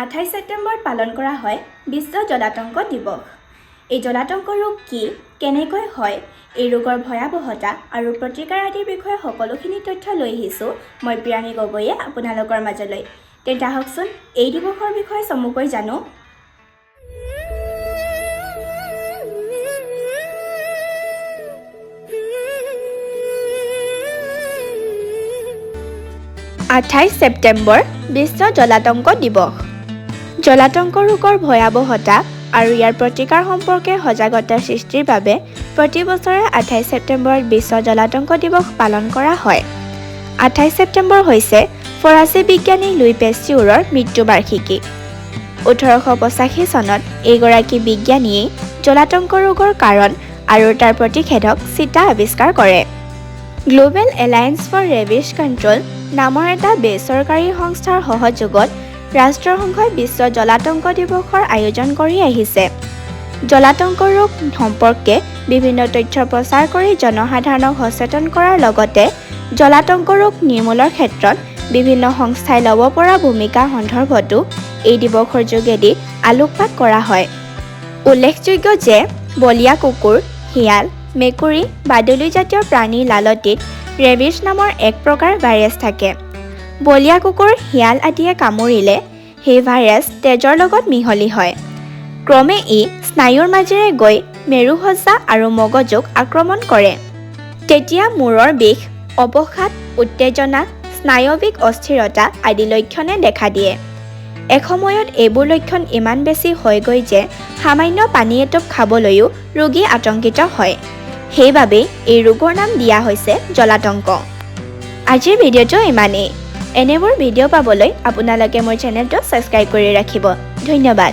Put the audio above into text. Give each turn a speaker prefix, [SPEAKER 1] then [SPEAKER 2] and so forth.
[SPEAKER 1] আঠাইছ ছেপ্টেম্বৰত পালন কৰা হয় বিশ্ব জলাতংক দিৱস। এই জলাতংক ৰোগ কি কেনেকৈ হয় এই ৰোগৰ ভয়াৱহতা আৰু প্ৰতিকাৰ আদিৰ বিষয়ে সকলোখিনি তথ্য লৈ আহিছোঁ মই প্ৰিয়ামী গগৈয়ে আপোনালোকৰ মাজলৈ। তেন্তে আহকচোন এই দিৱসৰ বিষয়ে চমুকৈ জানো। আঠাইছ ছেপ্টেম্বৰ বিশ্ব জলাতংক দিৱস। জলাতংক ৰোগৰ ভয়াৱহতা আৰু ইয়াৰ প্ৰতিকাৰ সম্পৰ্কে সজাগতা সৃষ্টিৰ বাবে প্ৰতি বছৰে আঠাইছ ছেপ্টেম্বৰত বিশ্ব জলাতংক দিৱস পালন কৰা হয়। আঠাইছ ছেপ্টেম্বৰ হৈছে ফৰাচী বিজ্ঞানী লুই পেষ্টিউৰৰ মৃত্যুবাৰ্ষিকী। ওঠৰশ পঁচাশী চনত এইগৰাকী বিজ্ঞানীয়ে জলাতংক ৰোগৰ কাৰণ আৰু তাৰ প্ৰতিষেধক চিটা আৱিষ্কাৰ কৰে। Global alliance for rabies control নামৰ এটা বেচৰকাৰী সংস্থাৰ সহযোগত ৰাষ্ট্ৰসংঘই বিশ্ব জলাতংক দিৱসৰ আয়োজন কৰি আহিছে। জলাতংক ৰোগ সম্পৰ্কে বিভিন্ন তথ্য প্ৰচাৰ কৰি জনসাধাৰণক সচেতন কৰাৰ লগতে জলাতংক ৰোগ নিৰ্মূলৰ ক্ষেত্ৰত বিভিন্ন সংস্থাই ল'ব পৰা ভূমিকা সন্দৰ্ভতো এই দিৱসৰ যোগেদি আলোকপাত কৰা হয়। উল্লেখযোগ্য যে বলীয়া কুকুৰ শিয়াল মেকুৰী বাদুলিজাতীয় প্ৰাণীৰ লালতিত ৰেবিছ নামৰ এক প্ৰকাৰ ভাইৰাছ থাকে। বলীয়া কুকুৰ শিয়াল আদিয়ে কামুৰিলে সেই ভাইৰাছ তেজৰ লগত মিহলি হয়। ক্ৰমে ই স্নায়ুৰ মাজেৰে গৈ মেৰুসজ্জা আৰু মগজুক আক্ৰমণ কৰে। তেতিয়া মূৰৰ বিষ অৱসাদ উত্তেজনা স্নায়ৱিক অস্থিৰতা আদি লক্ষণে দেখা দিয়ে। এসময়ত এইবোৰ লক্ষণ ইমান বেছি হয়গৈ যে সামান্য পানী এটোপ খাবলৈও ৰোগী আতংকিত হয়। সেইবাবেই এই ৰোগৰ নাম দিয়া হৈছে জলাতংক। আজিৰ ভিডিঅ'টো ইমানেই। এনেবোৰ ভিডিঅ' পাবলৈ আপোনালোকে মোৰ চেনেলটো ছাবস্ক্ৰাইব কৰি ৰাখিব। ধন্যবাদ।